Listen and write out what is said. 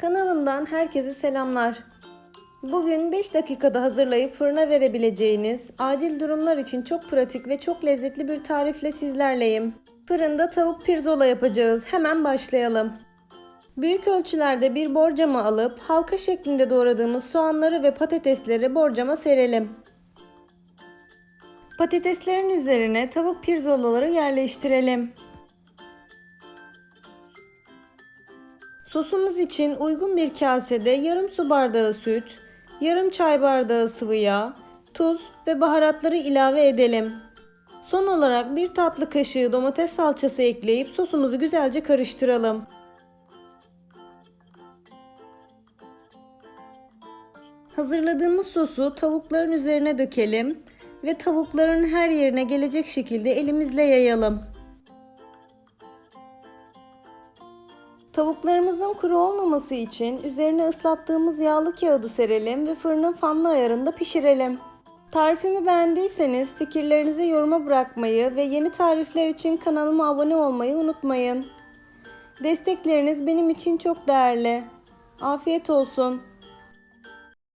Kanalımdan herkese selamlar. Bugün 5 dakikada hazırlayıp fırına verebileceğiniz acil durumlar için çok pratik ve çok lezzetli bir tarifle sizlerleyim. Fırında tavuk pirzola yapacağız. Hemen başlayalım. Büyük ölçülerde bir borcama alıp halka şeklinde doğradığımız soğanları ve patatesleri borcama serelim. Patateslerin üzerine tavuk pirzolaları yerleştirelim. Sosumuz için uygun bir kasede yarım su bardağı süt, yarım çay bardağı sıvı yağ, tuz ve baharatları ilave edelim. Son olarak bir tatlı kaşığı domates salçası ekleyip sosumuzu güzelce karıştıralım. Hazırladığımız sosu tavukların üzerine dökelim ve tavukların her yerine gelecek şekilde elimizle yayalım. Tavuklarımızın kuru olmaması için üzerine ıslattığımız yağlı kağıdı serelim ve fırının fanlı ayarında pişirelim. Tarifimi beğendiyseniz fikirlerinizi yoruma bırakmayı ve yeni tarifler için kanalıma abone olmayı unutmayın. Destekleriniz benim için çok değerli. Afiyet olsun.